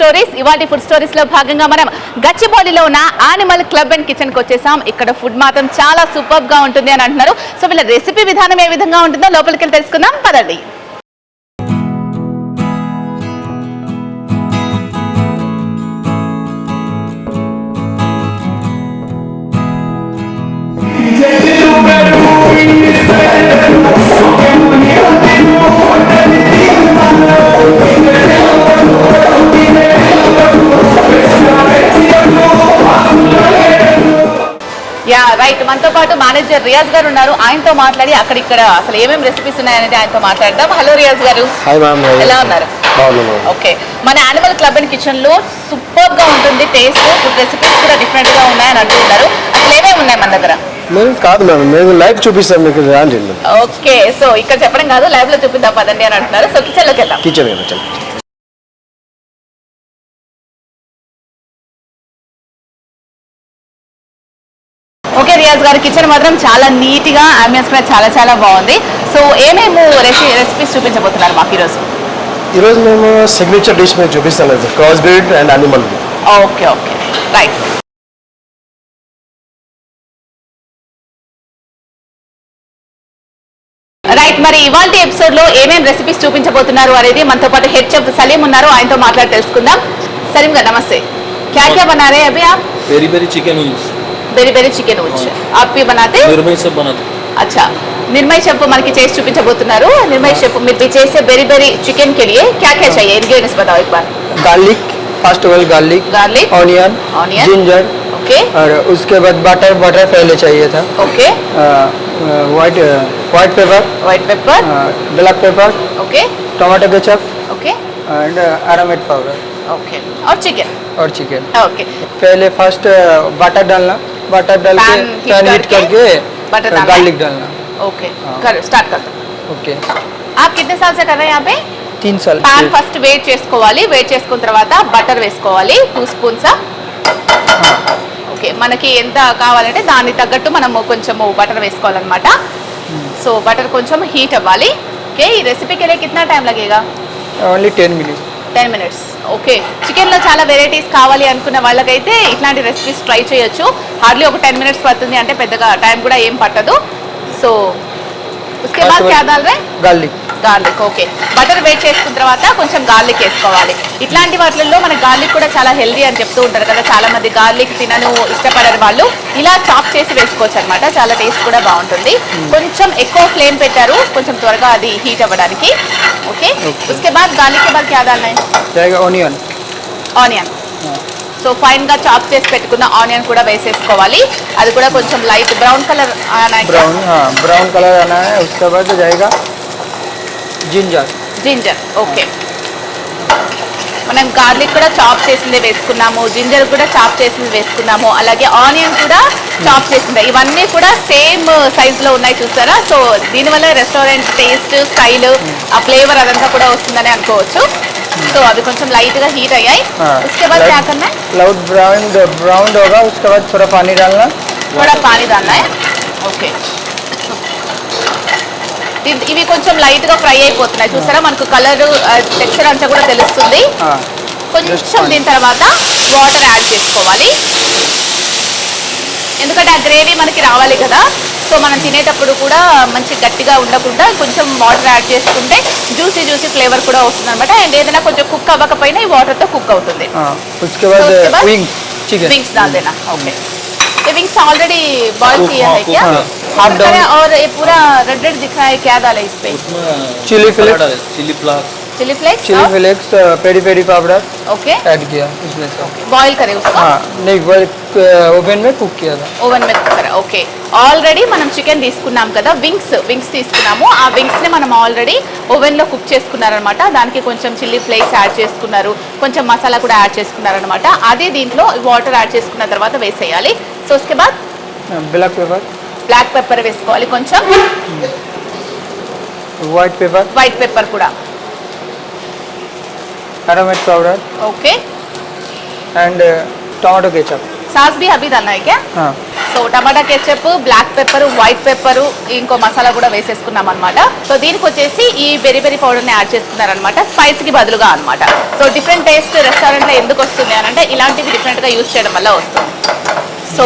Stories ఇవాటి food స్టోరీస్లో భాగంగా మనం గచ్చిబౌలిలో ఉన్న ఆనిమల్ క్లబ్ అండ్ కిచెన్కి వచ్చేసాం. ఇక్కడ ఫుడ్ మాత్రం చాలా సూపర్గా ఉంటుంది అని అంటున్నారు. సో వీళ్ళ రెసిపీ విధానం ఏ విధంగా ఉంటుందో లోపలికి తెలుసుకుందాం. పదండి. Yeah right. మనతో పాటు మేనేజర్ రియాజ్ గారు ఉన్నారు. ఆయనతో మాట్లాడి అక్కడ ఇక్కడ అసలు ఏమేమి రెసిపీస్ ఉన్నాయనేది ఆయనతో మాట్లాడదాం. హలో రియాజ్ గారు. ఎలా ఉన్నారు? ఓకే మన యానిమల్ క్లబ్ అండ్ కిచెన్లో సూపర్గా ఉంటుంది టేస్ట్ ఫుడ్ రెసిపీస్ కూడా డిఫరెంట్గా ఉన్నాయని అంటున్నారు అసలు ఏమేమి ఉన్నాయి మన దగ్గర? మేము కాదు మ్యామ్ మేము లైవ్ చూపిస్తాం మీకు రాండి ఓకే సో ఇక్కడ చెప్పడం కాదు లైవ్లో చూపిద్దాం పదండి అని అంటున్నారు. సో కిచెన్లోకి వెళ్దాం. కిచెన్ శ్రీనివాస్ గారి కిచెన్ మాత్రం చాలా నీట్గా అంబియన్స్ కూడా చాలా చాలా బాగుంది. సో ఏమేమి రెసి రెసిపీస్ చూపించబోతున్నారు మాకు ఈరోజు? ఈరోజు మేము సిగ్నేచర్ డిష్ మేము చూపిస్తాను. Cross breed and animal okay okay. Right right మరి ఇవాళ ఎపిసోడ్లో ఏమేమి రెసిపీస్ చూపించబోతున్నారు అనేది మనతో పాటు హెడ్ చెఫ్ సలీం ఉన్నారు. ఆయనతో మాట్లాడి తెలుసుకుందాం. సలీం గారు నమస్తే. క్యా క్యా బనారే అభి ఆప్? Peri peri chicken Peri chicken wings peri peri chicken उच आप भी बनाते निर्मय सब बनाते अच्छा निर्मय शेफ మనకి చేసి చూపించబోతున్నారు నిర్మయ్ షెఫ్ మీరు చేసే బెరీ బెరీ చికెన్ के लिए क्या क्या चाहिए इंग्रेडिएंट्स बताओ एक बार garlic first of all garlic garlic onion Onion. Ginger okay और उसके बाद बटर बटर पहले चाहिए था okay white white pepper white pepper black pepper okay tomato ketchup okay and aromat powder okay और चिकन और चिकन ओके पहले first butter डालना बटर डाल के पैन हीट करके बटर गार्लिक डालना ओके करो స్టార్ట్ दो। ఓకే आप कितने साल से कर रहे हैं यहाँ पे? तीन साल। पैन ఫస్ట్ वेट చేసుకోవాలి వేట్ చేసుకున్న తర్వాత బటర్ వేసుకోవాలి 2 స్పూన్స్ ఓకే మనకి ఎంత కావాలంటే దానికి తగ్గట్టు మనం కొంచెం బటర్ వేసుకోవాలన్నమాట. సో బటర్ కొంచెం హీట్ అవ్వాలి. ఓకే ఈ రెసిపీకి ఎలా కిतना time లగేగా? Only ten minutes ten minutes okay. చికెన్లో చాలా వెరైటీస్ కావాలి అనుకున్న వాళ్ళకైతే ఇట్లాంటి రెసిపీస్ ట్రై చేయొచ్చు. హార్డ్లీ ఒక టెన్ మినిట్స్ పడుతుంది అంటే పెద్దగా టైం కూడా ఏం పట్టదు. So garlic garlic. Okay butter wait చేసుకున్న తర్వాత కొంచెం గార్లిక్ వేసుకోవాలి. ఇట్లాంటి వాటిల్లో మన గార్లిక్ కూడా చాలా హెల్దీ అని చెప్తూ ఉంటారు కదా. చాలా మంది గార్లిక్ తినను ఇష్టపడరు వాళ్ళు. ఇలా చాప్ చేసి వేసుకోవచ్చు అనమాట చాలా టేస్ట్ కూడా బాగుంటుంది. కొంచెం ఎక్కువ ఫ్లేమ్ పెట్టారు. కొంచెం త్వరగా అది హీట్ అవ్వడానికి. ఓకే ఉస్కే బాద్ గార్లిక్ బాద్ క్యా డాలనా ఆనియన్. ఆనియన్ సో ఫైన్గా చాప్ చేసి పెట్టుకున్న ఆనియన్ కూడా వేసేసుకోవాలి. అది కూడా కొంచెం light brown colour brown brown colour బాద్ बाद जाएगा जिंजर జింజర్ ఓకే మనం గార్లిక్ కూడా చాప్ చేసిందే వేసుకున్నాము జింజర్ కూడా చాప్ చేసింది వేసుకున్నాము అలాగే ఆనియన్ కూడా చాప్ చేసిందే ఇవన్నీ కూడా సేమ్ సైజ్ లో ఉన్నాయి చూసారా సో దీనివల్ల రెస్టారెంట్ టేస్ట్ స్టైల్ ఆ ఫ్లేవర్ అదంతా కూడా వస్తుందని అనుకోవచ్చు సో అవి కొంచెం లైట్ గా హీట్ అయ్యాయి हाँ उसके बाद क्या करना है लाउड ब्राउन ब्राउन होगा उसके बाद थोड़ा पानी डालना కూడా పానీ దాన్నా ఓకే ఇవి- ఇవి కొంచెం లైట్గా ఫ్రై అయిపోతున్నాయి. చూసారా? మనకు కలర్ టెక్స్చర్ అంతా కూడా తెలుస్తుంది. కొంచెం దీని తర్వాత వాటర్ యాడ్ చేసుకోవాలి. ఎందుకంటే ఆ గ్రేవీ మనకి రావాలి కదా. సో మనం తినేటప్పుడు కూడా మంచి గట్టిగా ఉండకుండా కొంచెం వాటర్ యాడ్ చేసుకుంటే జ్యూసీ జ్యూసీ ఫ్లేవర్ కూడా వస్తుంది అనమాట అండ్ ఏదైనా కొంచెం కుక్ అవ్వకపోయినా ఈ వాటర్తో కుక్ అవుతుంది. వింగ్స్ దాల్దేనా ఓకే. వింగ్స్ ఆల్రెడీ బాయిల్ చేయాలి चिकन विंग्स डाल देना ओके ये विंग्स ऑलरेडी बॉईल Cook, किया हाँ, है क्या cook, हाँ। हाफ Cook करा डाउन और ये पूरा रेड रेड दिख रहा है क्या डाला इस पे उसमें Chili मसाला flakes. डाले chilli flakes chilli flakes chilli flakes peri peri powder okay add किया इसमें से बॉईल करे उसको हाँ नहीं वो ओवन में कुक किया था ఓవెన్ మీద కుక్కర్ ఓకే ఆల్రెడీ మనం చికెన్ తీసుకున్నాం కదా వింగ్స్ వింగ్స్ తీసుకున్నాము ఆ వింగ్స్ ని మనం ఆల్రెడీ ఓవెన్ లో కుక్ చేసుకున్నారనమాట దానికి కొంచెం చిల్లీ ఫ్లేక్స్ యాడ్ చేసుకున్నారు కొంచెం మసాలా కూడా యాడ్ చేసుకున్నారనమాట అదే దీంట్లో వాటర్ యాడ్ చేసుకున్న తర్వాత వేసేయాలి సో उसके बाद ब्लैक पेपर బ్లాక్ పెప్పర్ వేసుకోవాలి కొంచెం वाइट पेपर వైట్ పెప్పర్ కూడా aromat powder okay and tomato ketchup sauce भी अभी डालना है क्या हाँ so tomato ketchup black pepper white pepper ఇంకో మసాలా కూడా వేసేసుకున్నాం అనమాట సో దీనికి వచ్చేసి ఈ బెరి బెరి పౌడర్ని యాడ్ చేసుకున్నారనమాట స్పైస్కి బదులుగా అనమాట సో డిఫరెంట్ టేస్ట్ రెస్టారెంట్లో ఎందుకు వస్తుంది అని అంటే ఇలాంటివి డిఫరెంట్గా యూస్ చేయడం వల్ల వస్తుంది సో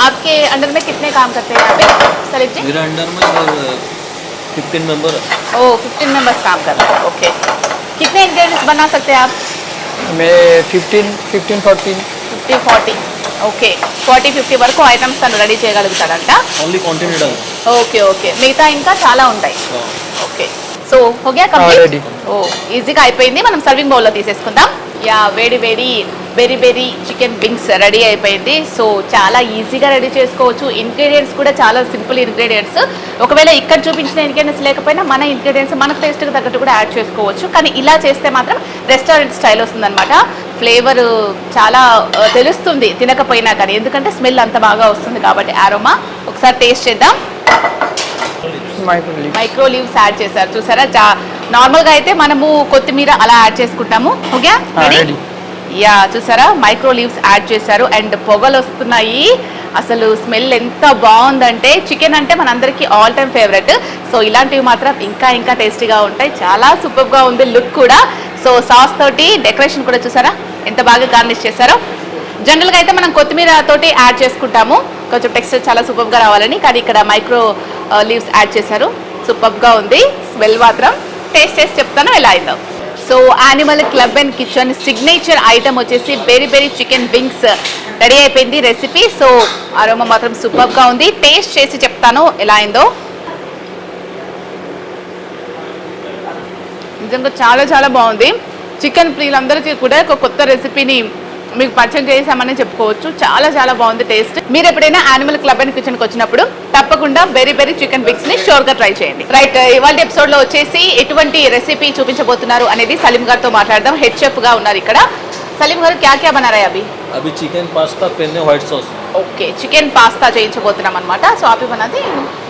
आपके अंडर में कितने काम करते हैं यहाँ पे सलीम जी मेरे अंडर में फिफ्टीन मेंबर है ओ फिफ्टीन मेंबर्स काम कर रहे हैं ओके कितने इंग्रेडिएंट्स बना सकते हैं आप मैं fifteen fifteen fourteen fifty forty okay forty fifty వరకు ఐటమ్స్ తను ready చేయగలుగుతాడంట only continental okay okay మిగతా ఇంకా చాలా ఉంటాయి ఓకే సో ఓకే కంప్లీట్ ఓ ఈజీగా అయిపోయింది. మనం సర్వింగ్ బౌల్లో తీసేసుకుందాం. యా వేడి వేడి very very chicken wings ready అయిపోయింది. సో చాలా ఈజీగా రెడీ చేసుకోవచ్చు. ఇంగ్రీడియంట్స్ కూడా చాలా సింపుల్ ఇంగ్రీడియంట్స్ ఒకవేళ ఇక్కడ చూపించిన ఇంగ్రీడియంట్స్ లేకపోయినా మన ఇంగ్రీడియంట్స్ మన టేస్ట్కి తగ్గట్టు కూడా యాడ్ చేసుకోవచ్చు. కానీ ఇలా చేస్తే మాత్రం రెస్టారెంట్ స్టైల్ వస్తుందన్నమాట. ఫ్లేవర్ చాలా తెలుస్తుంది. తినకపోయినా కానీ. ఎందుకంటే స్మెల్ అంత బాగా వస్తుంది కాబట్టి ఆరోమా ఒకసారి టేస్ట్ చేద్దాం. మైక్రో లీవ్స్ యాడ్ చేశారు. చూసారా? చా నార్మల్గా అయితే మనము కొత్తిమీర అలా యాడ్ చేసుకుంటాము. ఓకే. యా చూసారా? మైక్రో లీవ్స్ యాడ్ చేశారు. అండ్ పొగలు వస్తున్నాయి అసలు స్మెల్ ఎంత బాగుందంటే చికెన్ అంటే మనందరికీ ఆల్ టైమ్ ఫేవరెట్ సో ఇలాంటివి మాత్రం ఇంకా ఇంకా టేస్టీగా ఉంటాయి. చాలా సూపర్గా ఉంది లుక్ కూడా. సో సాస్ తోటి డెకరేషన్ కూడా చూసారా? ఎంత బాగా గార్నిష్ చేశారో. జనరల్గా అయితే మనం కొత్తిమీర తోటి యాడ్ చేసుకుంటాము. కొంచెం టెక్స్చర్ చాలా సూపర్గా రావాలని కానీ ఇక్కడ మైక్రో లీవ్స్ యాడ్ చేశారు. సూపర్గా ఉంది. స్మెల్ మాత్రం టేస్ట్ చేసి చెప్తాను ఎలా అయిందో. So animal club and kitchen signature item వచ్చేసి very very chicken wings ready అయిపోయింది రెసిపీ సో అరోమా మాత్రం సూపర్గా ఉంది. టేస్ట్ చేసి చెప్తాను ఎలా అయిందో. నిజంగా చాలా చాలా బాగుంది. చికెన్ ప్రియులందరికీ కూడా ఒక కొత్త రెసిపీని మీకు పరిచయం చేసామని చెప్పుకోవచ్చు. చాలా చాలా బాగుంది టేస్ట్. మీరు ఎప్పుడైనా ఆనిమల్ క్లబ్ అండ్ కిచెన్కి వచ్చినప్పుడు తప్పకుండా బెరీ బెరీ చికెన్ బిక్స్ని షోర్గా ట్రై చేయండి రైట్ uh, ఇవాళ ఎపిసోడ్లో వచ్చేసి ఎటువంటి రెసిపీ చూపించబోతున్నారు అనేది సలీం గారితో మాట్లాడదాం. హెడ్ షెఫ్గా ఉన్నారు ఇక్కడ. సలీం గారు క్యా క్యా బనారా అభి? అభి chicken pasta penne white sauce okay chicken pasta చేయించబోతున్నాం అనమాట సో అభి బనాది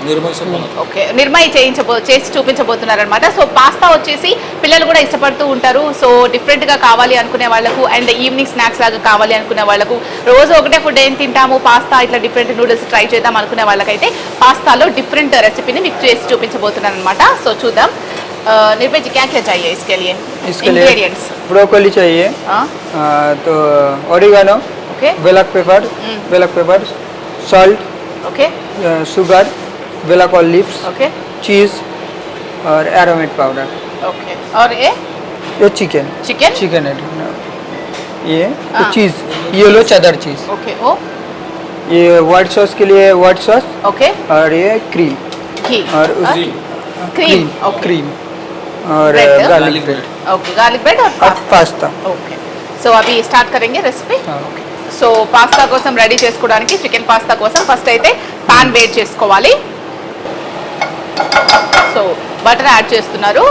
निर्मल से बना था ఓకే నిర్మయ్ చేయించబో చేసి చూపించబోతున్నారు అనమాట సో పాస్తా వచ్చేసి పిల్లలు కూడా ఇష్టపడుతూ ఉంటారు సో డిఫరెంట్గా కావాలి అనుకునే వాళ్ళకు అండ్ ఈవినింగ్ స్నాక్స్ లాగా కావాలి అనుకునే వాళ్ళకు రోజు ఒకటే ఫుడ్ ఏం తింటాము పాస్తా ఇట్లా డిఫరెంట్ నూడిల్స్ ట్రై చేద్దాం అనుకునే వాళ్ళకైతే పాస్తాలో డిఫరెంట్ రెసిపీని మీకు చేసి చూపించబోతున్నాను అనమాట సో చూద్దాం ఆ, నిర్మయ్ जी क्या क्या चाहिए इसके लिए इसके लिए इंग्रेडिएंट्स ब्रोकोली चाहिए हाँ आ, तो oregano okay. Black pepper mm. black pepper salt okay. uh, sugar black olives okay. और एरोमेट पाउडर ओके और ये? ये चिकन चिकन चिकन है ये तो चीज़ येलो चादर चीज़ ओके ओ? ये व्हाइट सॉस के लिए व्हाइट सॉस ओके और ये क्रीम घी और उसी क्रीम ओके क्रीम और garlic bread okay garlic bread और पास्ता ओके सो अभी स्टार्ट करेंगे रेसिपी ओके हाँ. సో పాస్తా కోసం రెడీ చేసుకోవడానికి చికెన్ పాస్తా కోసం ఫస్ట్ అయితే పాన్ వేడి చేసుకోవాలి. సో బటర్ యాడ్ చేస్తున్నారు.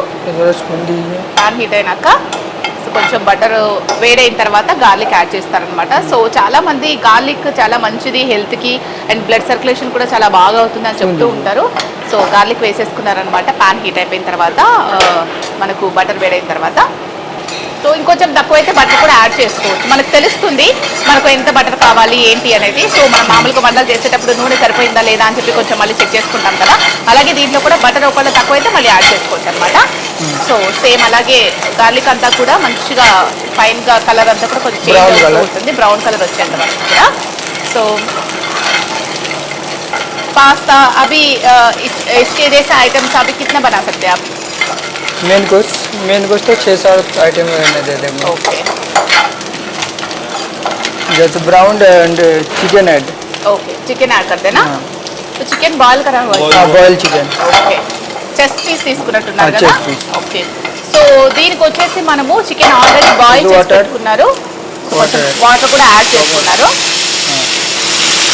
పాన్ హీట్ అయినాక సో కొంచెం బటర్ వేడైన తర్వాత గార్లిక్ యాడ్ చేస్తారనమాట సో చాలామంది గార్లిక్ చాలా మంచిది హెల్త్కి అండ్ బ్లడ్ సర్క్యులేషన్ కూడా చాలా బాగా అవుతుంది అని చెప్తూ ఉంటారు. సో గార్లిక్ వేసేసుకున్నారనమాట పాన్ హీట్ అయిపోయిన తర్వాత uh, మనకు బటర్ వేడైన తర్వాత. సో ఇంకొంచెం తక్కువైతే బటర్ కూడా యాడ్ చేసుకోవచ్చు మనకు తెలుస్తుంది మనకు ఎంత బటర్ కావాలి ఏంటి అనేది సో మనం మామూలుగా వంటలు చేసేటప్పుడు నూనె సరిపోయిందా లేదా అని చెప్పి కొంచెం మళ్ళీ చెక్ చేసుకుంటాం కదా అలాగే దీంట్లో కూడా బటర్ ఒకవేళ తక్కువైతే మళ్ళీ యాడ్ చేసుకోవచ్చు అనమాట సో సేమ్ అలాగే గార్లిక్ అంతా కూడా మంచిగా ఫైన్ గా కలర్ అంతా కూడా కొంచెం Brown చేంజ్ colour. అవుతుంది బ్రౌన్ కలర్ వచ్చేంత వరకు కూడా సో पास्ता अभी अ, इस, इसके जैसे आइटम्स अभी कितना बना सकते हैं आप मेन कोर्स मेन कोर्स तो छः सात आइटम रहने दे देंगे ओके जैसे brown and chicken add okay chicken add कर देना हाँ। तो चिकन बॉईल करा हुआ है Boil. हाँ boil chicken okay chest piece తీసుకున్నట్టున్నారు ఆ, కదా chest piece. ఓకే సో దీనికి వచ్చేసి మనము చికెన్ ఆల్రెడీ బాయిల్ ఇది చేసి water. పెట్టుకున్నారు Water. వాటర్ కూడా యాడ్ చేసుకున్నారు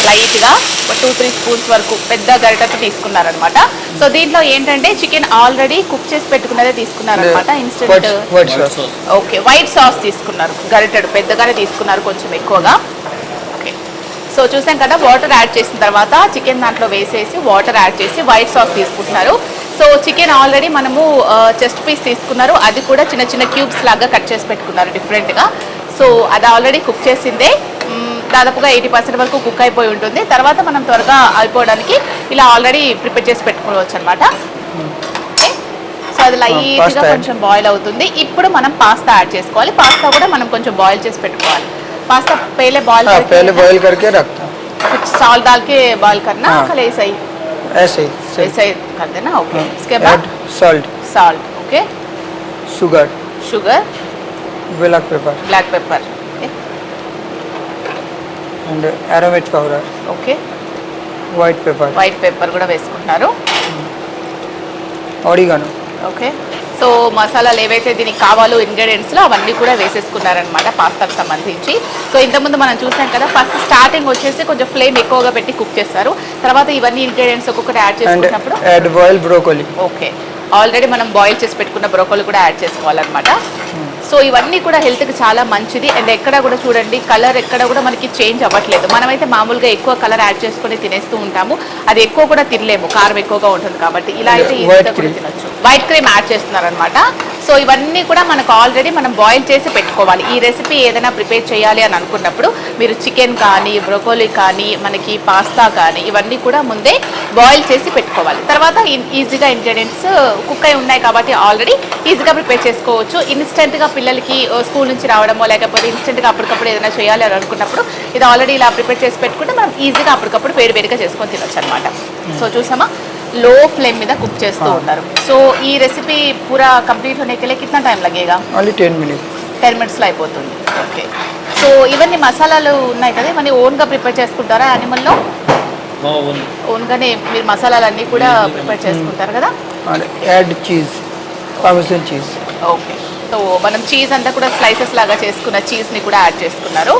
లైట్గా ఒక టూ త్రీ స్పూన్స్ వరకు పెద్ద గరిటతో తీసుకున్నారనమాట సో దీంట్లో ఏంటంటే చికెన్ ఆల్రెడీ కుక్ చేసి పెట్టుకున్నదే తీసుకున్నారనమాట ఇన్స్టెంట్ ఓకే వైట్ సాస్ తీసుకున్నారు. గరిటెడు పెద్దగానే తీసుకున్నారు కొంచెం ఎక్కువగా. సో చూసాం కదా వాటర్ యాడ్ చేసిన తర్వాత చికెన్ దాంట్లో వేసేసి వాటర్ యాడ్ చేసి వైట్ సాస్ తీసుకుంటున్నారు. సో చికెన్ ఆల్రెడీ మనము uh, చెస్ట్ పీస్ తీసుకున్నారు. అది కూడా చిన్న చిన్న క్యూబ్స్ లాగా కట్ చేసి పెట్టుకున్నారు డిఫరెంట్గా సో అది ఆల్రెడీ కుక్ చేసిందే. దాదాపుగా ఎయిటీ పర్సెంట్ వరకు కుక్ అయిపోయి ఉంటుంది తర్వాత మనం త్వరగా అయిపోవడానికి ఇలా ఆల్రెడీ ప్రిపేర్ చేసి పెట్టుకోవచ్చు అనమాట సో అది లైట్గా pasta. కొంచెం బాయిల్ అవుతుంది ఇప్పుడు మనం పాస్తా యాడ్ చేసుకోవాలి పాస్తా కూడా మనం కొంచెం బాయిల్ చేసి పెట్టుకోవాలి పాస్తా पहले बॉईल हाँ करके पहले बॉईल करके रखता हूँ कुछ सॉल्ट डाल के बॉईल करना हाँ। कल ऐसा ही ऐसे ही हाँ। ऐसा ही कर देना ओके उसके बाद salt salt okay sugar sugar black pepper black pepper and aromat powder okay. White pepper white pepper కూడా వేసుకుంటున్నారు ఆరిగానో ఓకే. సో మసాలాలు ఏవైతే దీనికి కావాలో ఇంగ్రీడియంట్స్లో అవన్నీ కూడా వేసేసుకున్నారనమాట పాస్తాకు సంబంధించి. సో ఇంతకుముందు మనం చూసాం కదా ఫస్ట్ స్టార్టింగ్ వచ్చేసి కొంచెం ఫ్లేమ్ ఎక్కువగా పెట్టి కుక్ చేస్తారు. తర్వాత ఇవన్నీ ఇంగ్రీడియంట్స్ ఒక్కొక్కటి యాడ్ చేసుకున్నప్పుడు add boil broccoli okay. Already మనం బాయిల్ చేసి పెట్టుకున్న బ్రోకోలు కూడా యాడ్ చేసుకోవాలన్నమాట. సో ఇవన్నీ కూడా హెల్త్కి చాలా మంచిది. అండ్ ఎక్కడ కూడా చూడండి కలర్ ఎక్కడ కూడా మనకి చేంజ్ అవ్వట్లేదు. మనమైతే మామూలుగా ఎక్కువ కలర్ యాడ్ చేసుకొని తినేస్తూ ఉంటాము. అది ఎక్కువ కూడా తినలేము. కారం ఎక్కువగా ఉంటుంది కాబట్టి. ఇలా అయితే. తినొచ్చు. వైట్ క్రీమ్ యాడ్ చేస్తున్నారనమాట సో ఇవన్నీ కూడా మనకు ఆల్రెడీ మనం బాయిల్ చేసి పెట్టుకోవాలి. ఈ రెసిపీ ఏదైనా ప్రిపేర్ చేయాలి అని అనుకున్నప్పుడు మీరు చికెన్ కానీ బ్రొకోలీ కానీ మనకి పాస్తా కానీ ఇవన్నీ కూడా ముందే బాయిల్ చేసి పెట్టుకోవాలి. తర్వాత ఈజీగా ఇంగ్రీడియంట్స్ కుక్ అయి ఉన్నాయి కాబట్టి ఆల్రెడీ ఈజీగా ప్రిపేర్ చేసుకోవచ్చు. ఇన్స్టెంట్గా పిల్లలకి స్కూల్ నుంచి రావడమో లేకపోతే ఇన్స్టెంట్గా అప్పటికప్పుడు ఏదైనా చేయాలి అని అనుకున్నప్పుడు ఇది ఆల్రెడీ ఇలా ప్రిపేర్ చేసి పెట్టుకుంటే మనం ఈజీగా అప్పటికప్పుడు వేడి వేడిగా చేసుకొని తినొచ్చు అనమాట సో చూసామా? लो फ्लेम మీద కుక్ చేస్తూ हाँ। ఉంటారు సో ఈ రెసిపీ పూరా కంప్లీట్ होने के लिए कितना टाइम लगेगा ఓన్లీ టెన్ మినిట్స్ టెన్ మినిట్స్లో అయిపోతుంది ఓకే సో ఇవన్నీ మసాలాలు ఉన్నాయి కదా ఇవన్నీ ఓన్గా ప్రిపేర్ చేసుకుంటారా యానిమల్లో మా ఓన్ ఓన్గానే మీరు మసాలాలన్నీ కూడా ప్రిపేర్ చేసుకుంటారు కదా and add cheese parmesan cheese okay so మనం చీజ్ అంతా కూడా స్లైసెస్ లాగా చేసుకున్న చీజ్ని కూడా యాడ్ చేసుకున్నారు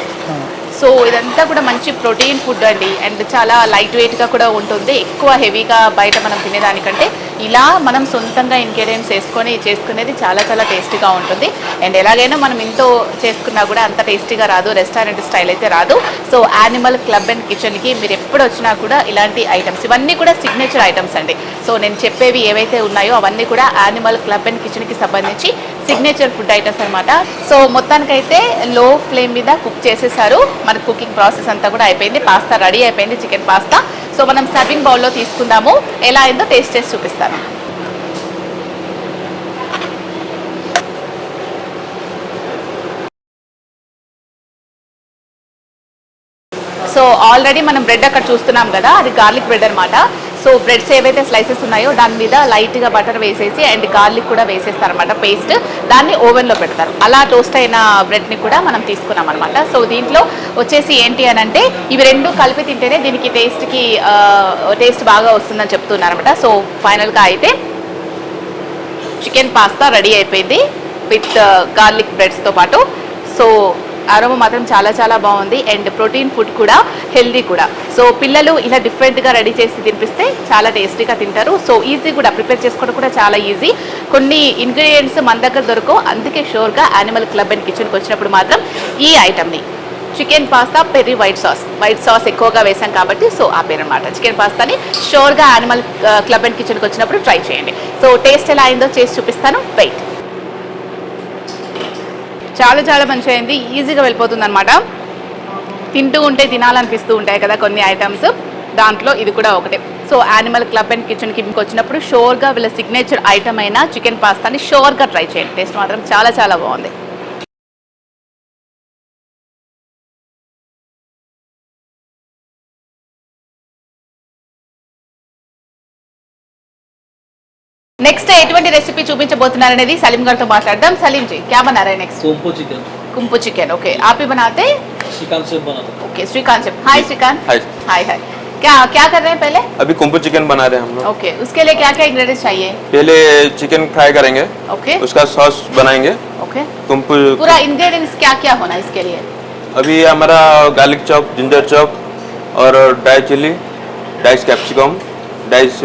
సో ఇదంతా కూడా మంచి ప్రోటీన్ ఫుడ్ అండి. అండ్ చాలా లైట్ వెయిట్గా కూడా ఉంటుంది. ఎక్కువ హెవీగా బయట మనం తినేదానికంటే ఇలా మనం సొంతంగా ఇంగ్రీడియంట్స్ వేసుకొని చేసుకునేది చాలా చాలా టేస్టీగా ఉంటుంది. అండ్ ఎలాగైనా మనం ఇంట్లో చేసుకున్నా కూడా అంత టేస్టీగా రాదు. రెస్టారెంట్ స్టైల్ అయితే రాదు. సో యానిమల్ క్లబ్ అండ్ కిచెన్కి మీరు ఎప్పుడు వచ్చినా కూడా ఇలాంటి ఐటమ్స్ ఇవన్నీ కూడా సిగ్నేచర్ ఐటమ్స్ అండి. సో నేను చెప్పేవి ఏవైతే ఉన్నాయో అవన్నీ కూడా యానిమల్ క్లబ్ అండ్ కిచెన్కి సంబంధించి సిగ్నేచర్ ఫుడ్ ఐటమ్స్ అనమాట సో మొత్తానికైతే లో ఫ్లేమ్ మీద కుక్ చేసేసారు. మన కుకింగ్ ప్రాసెస్ అంతా కూడా అయిపోయింది. పాస్తా రెడీ అయిపోయింది చికెన్ పాస్తా. సో మనం సర్వింగ్ బౌల్లో తీసుకుందాము. ఎలా అయిందో టేస్ట్ చేసి చూపిస్తాను. సో ఆల్రెడీ మనం బ్రెడ్ అక్కడ చూస్తున్నాం కదా అది గార్లిక్ బ్రెడ్ అనమాట సో బ్రెడ్స్ ఏవైతే స్లైసెస్ ఉన్నాయో దాని మీద లైట్గా బటర్ వేసేసి అండ్ గార్లిక్ కూడా వేసేస్తారనమాట పేస్ట్. దాన్ని ఓవెన్లో పెడతారు. అలా టోస్ట్ అయిన బ్రెడ్ని కూడా మనం తీసుకున్నాం అనమాట సో దీంట్లో వచ్చేసి ఏంటి అని అంటే ఇవి రెండు కలిపి తింటేనే దీనికి టేస్ట్కి టేస్ట్ బాగా వస్తుందని చెప్తున్నారు అనమాట సో ఫైనల్గా అయితే చికెన్ పాస్తా రెడీ అయిపోయింది విత్ గార్లిక్ బ్రెడ్స్తో పాటు. సో అరోమా మాత్రం చాలా చాలా బాగుంది. అండ్ ప్రోటీన్ ఫుడ్ కూడా హెల్దీ కూడా. సో పిల్లలు ఇలా డిఫరెంట్గా రెడీ చేసి తినిపిస్తే చాలా టేస్టీగా తింటారు. సో ఈజీ కూడా ప్రిపేర్ చేసుకోవడం కూడా చాలా ఈజీ కొన్ని ఇంగ్రీడియంట్స్ మన దగ్గర దొరకవు. అందుకే షోర్గా యానిమల్ క్లబ్ అండ్ కిచెన్కి వచ్చినప్పుడు మాత్రం ఈ ఐటమ్ని chicken pasta peri white sauce white sauce ఎక్కువగా వేసాం కాబట్టి సో ఆ పేరు అనమాట చికెన్ పాస్తాని షోర్గా యానిమల్ క్లబ్ అండ్ కిచెన్కి వచ్చినప్పుడు ట్రై చేయండి. సో టేస్ట్ ఎలా అయిందో చేసి చూపిస్తాను. వెయిట్ చాలా చాలా మంచి అయింది ఈజీగా వెళ్ళిపోతుంది అనమాట తింటూ ఉంటే తినాలనిపిస్తూ ఉంటాయి కదా కొన్ని ఐటమ్స్. దాంట్లో ఇది కూడా ఒకటే. సో యానిమల్ క్లబ్ అండ్ కిచెన్కి మీకు వచ్చినప్పుడు షోర్గా వీళ్ళ సిగ్నేచర్ ఐటమ్ అయిన చికెన్ పాస్తాని షోర్గా ట్రై చేయండి. టేస్ట్ మాత్రం చాలా చాలా బాగుంది. నెక్స్ట్ ఎటువంటి రెసిపీ చూపించబోతున్నారు అనేది సలీం గారితో మాట్లాడదాం సలీం जी क्या बना रहे next kung pao chicken kung pao chicken okay आप ही बनाते चिकन से बनाता ओके श्रीकांत से हाय श्रीकांत हाय हाय हाय क्या क्या कर रहे हैं पहले अभी कुंपू चिकन बना रहे हैं हम लोग ओके उसके लिए क्या क्या इंग्रेडिएंट्स चाहिए पहले चिकन फ्राई करेंगे ओके उसका सॉस बनाएंगे ओके कुंपू पूरा इंग्रेडिएंट्स क्या क्या होना है इसके लिए अभी हमारा गार्लिक चॉप जिंजर चॉप और dry chilli dice capsicum dice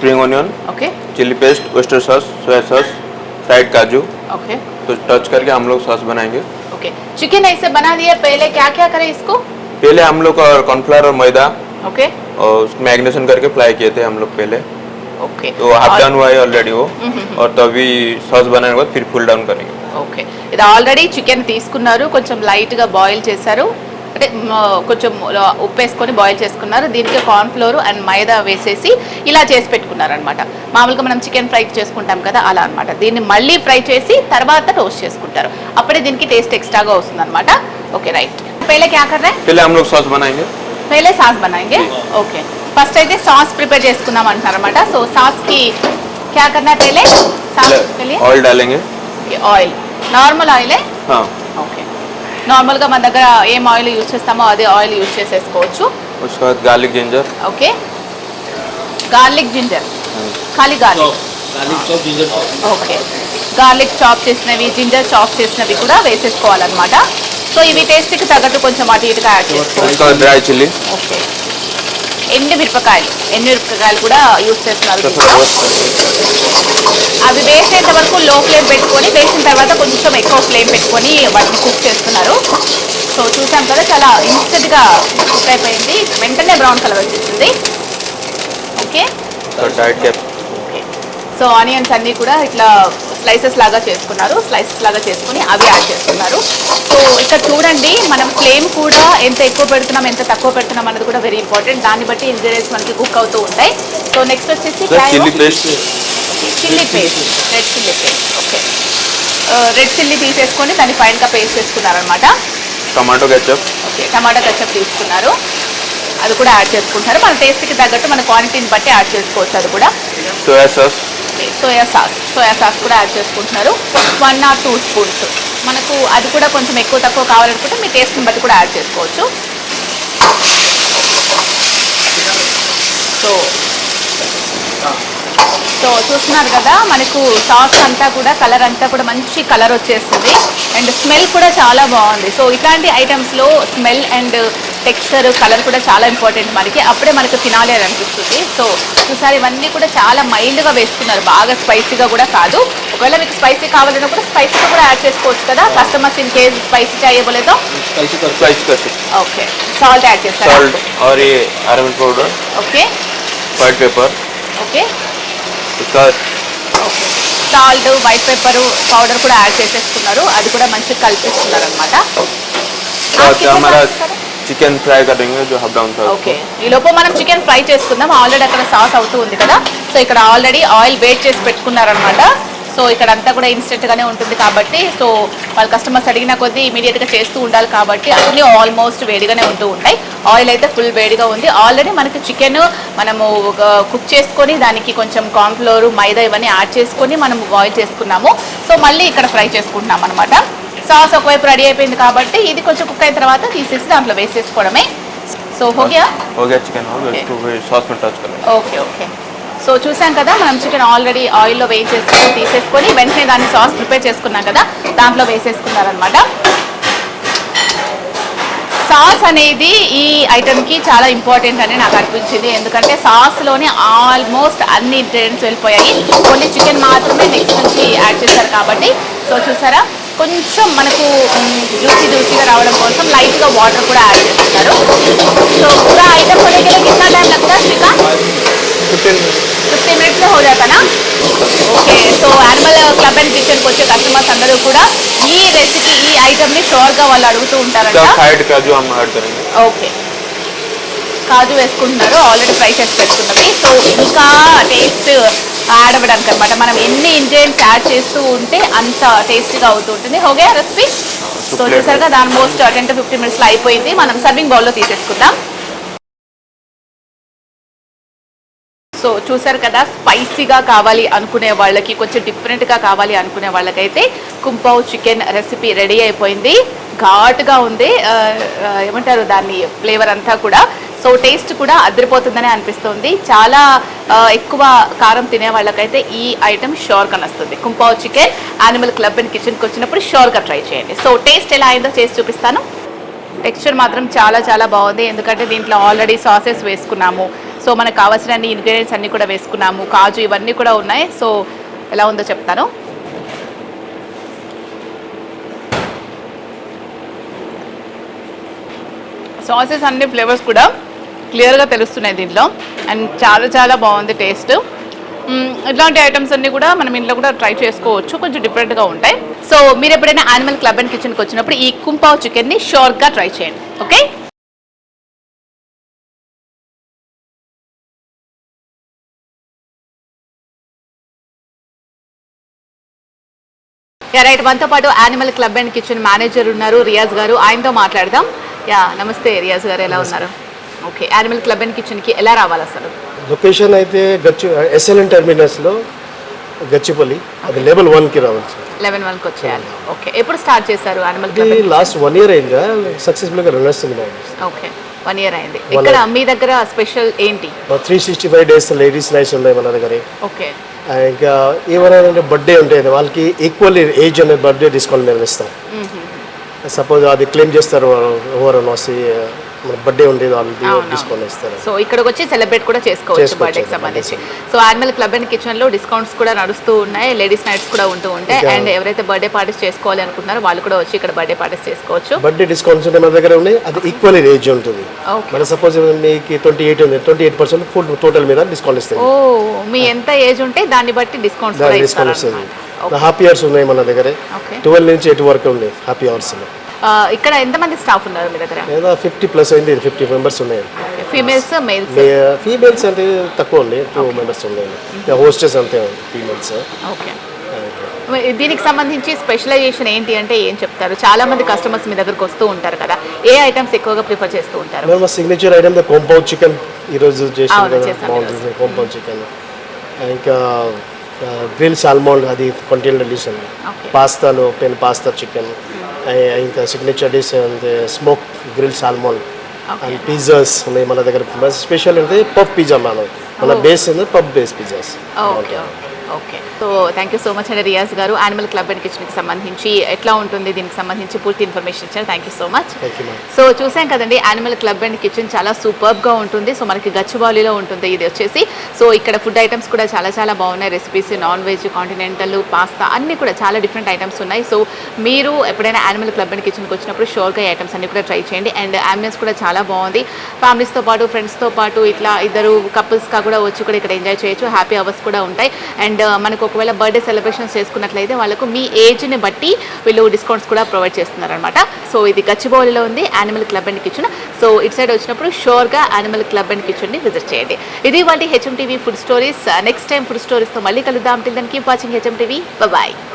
spring onion okay chilli paste oyster sauce soya sauce fried काजू ओके तो टच करके हम लोग सॉस बनाएंगे ओके चिकन ऐसे बना दिया पहले क्या क्या करें इसको पहले हम लोग कॉर्नफ्लावर और मैदा ओके और उसको मैग्नेशन करके फ्राई किए थे हम लोग पहले ओके तो हाफ और- डाउन हुआ है ऑलरेडी वो हम्म, और तो अभी सॉस बनाने के बाद फिर फुल डाउन करेंगे ఓకే ఇది ఆల్రెడీ చికెన్ తీసుకున్నారు కొంచెం లైట్గా బాయిల్ చేశారు అంటే కొంచెం ఉప్పు వేసుకొని బాయిల్ చేసుకున్నారు. దీనికి కార్న్ఫ్లోర్ అండ్ మైదా వేసేసి ఇలా చేసి పెట్టుకున్నారనమాట మామూలుగా మనం చికెన్ ఫ్రై చేసుకుంటాం కదా అలా అనమాట దీన్ని మళ్ళీ ఫ్రై చేసి తర్వాత టోస్ట్ చేసుకుంటారు. అప్పుడే దీనికి టేస్ట్ ఎక్స్ట్రాగా వస్తుంది అనమాట ఓకే రైట్ పేలే క్యా కర్ పేలే హమ్ లోగ్ సాస్ బనాయేంగే పేలే సాస్ బనాయేంగే ఓకే ఫస్ట్ అయితే సాస్ ప్రిపేర్ చేసుకుందాం అంటున్నారు అనమాట సో సాస్కి క్యా కర్నా పేలే సాస్ ఆయిల్ డాలేంగే. ఆయిల్. నార్మల్ ఆయిలే ఓకే నార్మల్గా మన దగ్గర ఏం ఆయిల్ యూజ్ చేస్తామో అదే ఆయిల్ యూజ్ చేసేసుకోవచ్చు. Garlic ginger. Okay. Garlic ginger. ఖాళీ గార్లిక్. ఓకే. గార్లిక్ చాప్ చేసినవి జింజర్ చాప్ చేసినవి కూడా వేసేసుకోవాలన్నమాట. సో ఇవి టేస్ట్కి తగ్గట్టు కొంచెం అటు ఇటుగా యాడ్ చేసుకోవాలి డ్రై చిల్లీ. ఓకే. ఎండు మిరపకాయలు ఎండు మిరపకాయలు కూడా యూజ్ చేస్తున్నారు అవి వేసేంత వరకు లో ఫ్లేమ్ పెట్టుకొని వేసిన తర్వాత కొంచెం ఎక్కువ ఫ్లేమ్ పెట్టుకొని వాటిని కుక్ చేస్తున్నారు. సో చూసాం కదా చాలా ఇన్స్టెంట్గా కుక్ అయిపోయింది. వెంటనే బ్రౌన్ కలర్ వచ్చేస్తుంది ఓకే సో ఆనియన్స్ అన్నీ కూడా ఇట్లా స్లైసెస్ లాగా చేసుకున్నారు స్లైసెస్ లాగా చేసుకుని అవి యాడ్ చేస్తున్నారు సో ఇక్కడ చూడండి మనం ఫ్లేమ్ కూడా ఎంత ఎక్కువ పెడుతున్నాం ఎంత తక్కువ పెడుతున్నాం అనేది కూడా వెరీ ఇంపార్టెంట్ దాన్ని బట్టి ఇంగ్రీడియన్స్ మనకి కుక్ అవుతూ ఉంటాయి. సో నెక్స్ట్ వచ్చేసి chilli paste red chilli paste okay red chilli తీసేసుకొని దాన్ని ఫైన్గా paste చేసుకున్నారనమాట tomato ketchup okay tomato ketchup తీసుకున్నారు. అది కూడా యాడ్ చేసుకుంటారు మన టేస్ట్కి తగ్గట్టు మన క్వాంటిటీని బట్టి యాడ్ చేసుకోవచ్చు అది కూడా. Soya sauce sauce soya sauce. Soya sauce కూడా యాడ్ చేసుకుంటున్నారు. వన్ ఆర్ టూ స్పూన్స్ మనకు అది కూడా కొంచెం ఎక్కువ తక్కువ కావాలనుకుంటే మీ టేస్ట్ని బట్టి కూడా యాడ్ చేసుకోవచ్చు. సో సో చూస్తున్నారు కదా మనకు సాస్ అంతా కూడా కలర్ అంతా కూడా మంచి కలర్ వచ్చేస్తుంది. అండ్ స్మెల్ కూడా చాలా బాగుంది. సో ఇట్లాంటి ఐటమ్స్లో స్మెల్ అండ్ టెక్స్చర్ కలర్ కూడా చాలా ఇంపార్టెంట్ మనకి. అప్పుడే మనకు తినాలి అని అనిపిస్తుంది. సో ఈసారి ఇవన్నీ కూడా చాలా మైల్డ్గా వేసుకున్నారు. బాగా స్పైసీగా కూడా కాదు. ఒకవేళ మీకు స్పైసీ కావాలన్నా కూడా స్పైసీగా కూడా యాడ్ చేసుకోవచ్చు కదా. కస్టమర్స్ ఇన్ కేస్ స్పైసీ చేయబోలేదో ఓకే సాల్ట్ యాడ్ చేస్తారు? Okay white pepper okay salt white pepper powder కూడా యాడ్ చేసేస్తున్నారు. అది కూడా మంచిగా కలిపిస్తున్నారు అనమాట చికెన్ ఫ్రై కటింగ్ ఓకే ఈ లోపు మనం చికెన్ ఫ్రై చేసుకుందాం. ఆల్రెడీ అక్కడ సాస్ అవుతూ ఉంది కదా. సో ఇక్కడ ఆల్రెడీ ఆయిల్ వేట్ చేసి పెట్టుకున్నారనమాట సో ఇక్కడ అంతా కూడా ఇన్స్టెంట్ గానే ఉంటుంది కాబట్టి సో వాళ్ళ కస్టమర్స్ అడిగిన కొద్దీ ఇమీడియట్గా చేస్తూ ఉండాలి కాబట్టి అన్నీ ఆల్మోస్ట్ వేడిగానే ఉంటూ ఉంటాయి ఆయిల్ అయితే ఫుల్ వేడిగా ఉంది. ఆల్రెడీ మనకి చికెన్ మనము కుక్ చేసుకొని దానికి కొంచెం కార్న్ఫ్లోర్ మైదా ఇవన్నీ యాడ్ చేసుకొని మనం బాయిల్ చేసుకున్నాము. సో మళ్ళీ ఇక్కడ ఫ్రై చేసుకుంటున్నాం అనమాట సాస్ ఒకవైపు రెడీ అయిపోయింది కాబట్టి ఇది కొంచెం కుక్ అయిన తర్వాత తీసేసి దాంట్లో వేసేసుకోవడమే. So okay okay okay so చూసాం కదా మనం చికెన్ ఆల్రెడీ ఆయిల్లో వేసేసుకొని తీసేసుకొని వెంటనే దాన్ని సాస్ ప్రిపేర్ చేసుకున్నాం కదా దాంట్లో వేసేసుకున్నారనమాట సాస్ అనేది ఈ ఐటెంకి చాలా ఇంపార్టెంట్ అని నాకు అనిపించింది. ఎందుకంటే సాస్లోనే ఆల్మోస్ట్ అన్ని ఇంగ్రీడియంట్స్ వెళ్ళిపోయాయి. కొన్ని చికెన్ మాత్రమే నెక్స్ట్ నుంచి యాడ్ చేశారు కాబట్టి. సో చూసారా? కొంచెం మనకు రుచి రుచిగా రావడం కోసం లైట్గా వాటర్ కూడా యాడ్ చేస్తున్నారు. సో పూరా ఐటమ్ కొద్దిగా కింద టైం లగ్గా శ్రీకాంత్? ఫిఫ్టీన్ మినిట్స్లో హోల్ అవుతానా? Okay so animal club and కిచెన్కి వచ్చే కస్టమర్స్ అందరూ కూడా ఈ రెసిపీ ఈ ఐటమ్ని షోర్గా వాళ్ళు అడుగుతూ ఉంటారంట. ఓకే కాజు వేసుకుంటున్నారు ఆల్రెడీ ఫ్రై చేసి పెట్టుకున్నవి సో ఇంకా టేస్ట్ యాడ్ అవ్వడానికి అనమాట మనం ఎన్ని ఇంగ్రీడియంట్స్ యాడ్ చేస్తూ ఉంటే అంత టేస్టీగా అవుతూ ఉంటుంది. ఓకే రెసిపీ సో చూసారుగా దాని మోస్ట్ టెన్ టు ఫిఫ్టీన్ మినిట్స్లో అయిపోయింది. మనం సర్వింగ్ బౌల్లో తీసేసుకుందాం. సో చూసారు కదా స్పైసీగా కావాలి అనుకునే వాళ్ళకి కొంచెం డిఫరెంట్గా కావాలి అనుకునే వాళ్ళకైతే కుంపావ్ చికెన్ రెసిపీ రెడీ అయిపోయింది. ఘాటుగా ఉంది. ఏమంటారు దాన్ని ఫ్లేవర్ అంతా కూడా. సో టేస్ట్ కూడా అదిరిపోతుందని అనిపిస్తుంది. చాలా ఎక్కువ కారం తినే వాళ్ళకైతే ఈ ఐటమ్ షోర్గా నస్తుంది kung pao chicken animal club and కిచెన్కి వచ్చినప్పుడు షోర్గా ట్రై చేయండి. సో టేస్ట్ ఎలా అయిందో చేసి చూపిస్తాను. టెక్స్చర్ మాత్రం చాలా చాలా బాగుంది. ఎందుకంటే దీంట్లో ఆల్రెడీ సాసెస్ వేసుకున్నాము. సో మనకు కావాల్సిన అన్ని ఇంగ్రీడియంట్స్ అన్నీ కూడా వేసుకున్నాము కాజు ఇవన్నీ కూడా ఉన్నాయి. సో ఎలా ఉందో చెప్తాను. సాసెస్ అన్ని ఫ్లేవర్స్ కూడా క్లియర్గా తెలుస్తున్నాయి దీంట్లో. అండ్ చాలా చాలా బాగుంది టేస్ట్ ఇట్లాంటి ఐటమ్స్ అన్ని కూడా మనం ఇంట్లో కూడా ట్రై చేసుకోవచ్చు. కొంచెం డిఫరెంట్గా ఉంటాయి. సో మీరు ఎప్పుడైనా యానిమల్ క్లబ్ అండ్ కిచెన్కి వచ్చినప్పుడు ఈ కుంపావ్ చికెన్ని షోర్గా ట్రై చేయండి. ఓకే రైట్ మనతో పాటు animal club and kitchen manager ఉన్నారు రియాజ్ గారు. ఆయనతో మాట్లాడదాం. యా నమస్తే రియాజ్ గారు ఎలా ఉన్నారు? ఓకే యానిమల్ క్లబ్ అండ్ కిచెన్కి ఎలా రావాలి అసలు? లొకేషన్ అయితే గచ్చి ఎస్ఎల్ఎన్ టెర్మినస్లో గచ్చిపల్లి అది లెవెల్ వన్కి రావచ్చు లెవెన్ వన్కి వచ్చేయాలి. ఓకే ఎప్పుడు స్టార్ట్ చేశారు యానిమల్ లాస్ట్ వన్ ఇయర్ అయిందా? సక్సెస్ఫుల్గా రన్ వస్తుంది ఓకే వన్ ఇయర్ అయింది. ఇక్కడ మీ దగ్గర స్పెషల్ ఏంటి? Three sixty five days ladies nights ఉన్నాయి మన దగ్గర. ఓకే. ఇంకా ఏమైనా బర్త్డే ఉంటాయి వాళ్ళకి ఈక్వల్ ఏజ్ అనే బర్త్డే డిస్కౌంట్ ఇస్తాం. సపోజ్ అది క్లెయిమ్ చేస్తారు ఎవరైనా వచ్చి బర్త్డే ఉండేది వాళ్ళకి డిస్కౌంట్ ఇస్తారు. సో ఇక్కడికి వచ్చి సెలబ్రేట్ కూడా చేసుకోవచ్చు బర్త్డేకి సంబంధించి. సో యానిమల్ క్లబ్ అండ్ కిచెన్లో డిస్కౌంట్స్ కూడా నడుస్తూ ఉన్నాయి లేడీస్ నైట్స్ కూడా ఉంటూ ఉంటాయి. అండ్ ఎవరైతే బర్త్డే పార్టీస్ చేసుకోవాలి అనుకుంటున్నారో వాళ్ళు కూడా వచ్చి ఇక్కడ బర్త్డే పార్టీస్ చేసుకోవచ్చు. బర్త్డే డిస్కౌంట్స్ ఉంటే మన దగ్గర ఉన్నాయి అది ఈక్వల్ ఏజ్ ఉంటుంది. మన సపోజ్ మీకు ట్వంటీ ఎయిట్ ఉంది twenty eight percent full total మీద డిస్కౌంట్ ఇస్తుంది ఓ మీ ఎంత ఏజ్ ఉంటే దాన్ని బట్టి డిస్కౌంట్స్ ఇస్తారు. డిస్కౌంట్ వస్తుంది హ్యాపీ అవర్స్ ఉన్నాయి మన దగ్గర. ట్వెల్వ్ నుంచి ఎయిట్ వరకు ఉన్నాయి హ్యాపీ అవర్స్ ఇక్కడ ఎంతమంది స్టాఫ్ ఉన్నారు మీ దగ్గర? లేదా ఫిఫ్టీ ప్లస్ అయింది ఫిఫ్టీ మెంబర్స్ ఉన్నాయి. ఫీమేల్స్ మేల్స్ ఫీమేల్స్ అంటే తక్కువ ఉన్నాయి టూ మెంబర్స్ ఉన్నాయి. హోస్టెస్ అంతే ఫీమేల్స్ ఓకే దీనికి సంబంధించి స్పెషలైజేషన్ ఏంటి అంటే ఏం చెప్తారు? చాలా మంది కస్టమర్స్ మీ దగ్గరకు వస్తూ ఉంటారు కదా. ఏ ఐటమ్స్ ఎక్కువగా ప్రిఫర్ చేస్తూ ఉంటారు? మేము signature item the compound chicken ఈరోజు చేసాం అవును, కదా చేశాం బాగుంటుంది కాంపౌండ్ చికెన్ ఇంకా గ్రిల్ సాల్మోన్ అది కంటిన్యూ డిష్ అండి పాస్తాలో పెన్ పాస్తా చికెన్. ఇంకా signature dish smoke grill salmon and pizzas ఉన్నాయి మన దగ్గర. స్పెషల్ అంటే పఫ్ పిజ్జా మనం మన బేస్ ఉంది puff base pizzas okay. So thank you so much అండి రియాజ్ గారు. యానిమల్ క్లబ్ అండ్ కిచెన్కి సంబంధించి ఎట్లా ఉంటుంది దీనికి సంబంధించి పూర్తి ఇన్ఫర్మేషన్ ఇచ్చారు. Thank you so much so చూసాం కదండి యానిమల్ క్లబ్ అండ్ కిచెన్ చాలా సూపర్బ్గా ఉంటుంది. సో మనకి గచ్చిబౌలిలో ఉంటుంది ఇది వచ్చేసి. సో ఇక్కడ ఫుడ్ ఐటమ్స్ కూడా చాలా చాలా బాగున్నాయి. Recipes non veg continental pasta అన్నీ కూడా చాలా డిఫరెంట్ ఐటమ్స్ ఉన్నాయి. సో మీరు ఎప్పుడైనా యానిమల్ క్లబ్ అండ్ కిచెన్కి వచ్చినప్పుడు షోర్గా ఐటమ్స్ అన్ని కూడా ట్రై చేయండి. అండ్ అంబియన్స్ కూడా చాలా బాగుంది. ఫ్యామిలీస్తో పాటు ఫ్రెండ్స్తో పాటు ఇట్లా ఇద్దరు కపుల్స్గా కూడా వచ్చి కూడా ఇక్కడ ఎంజాయ్ చేయొచ్చు. హ్యాపీ అవర్స్ కూడా ఉంటాయి. అండ్ మనకు ఒకవేళ బర్త్డే సెలబ్రేషన్స్ చేసుకున్నట్లయితే వాళ్ళకు మీ ఏజ్ని బట్టి వీళ్ళు డిస్కౌంట్స్ కూడా ప్రొవైడ్ చేస్తున్నారు అనమాట సో ఇది గచ్చిబౌలిలో ఉంది animal club and kitchen so ఇటు సైడ్ వచ్చినప్పుడు షోర్గా యానిమల్ క్లబ్ అండ్ కిచెన్ని విజిట్ చేయండి. ఇది వాళ్ళ HM TV food stories next time food స్టోరీస్తో మళ్ళీ కలుద్దాం. టిల్ దానికి keep watching HM TV bye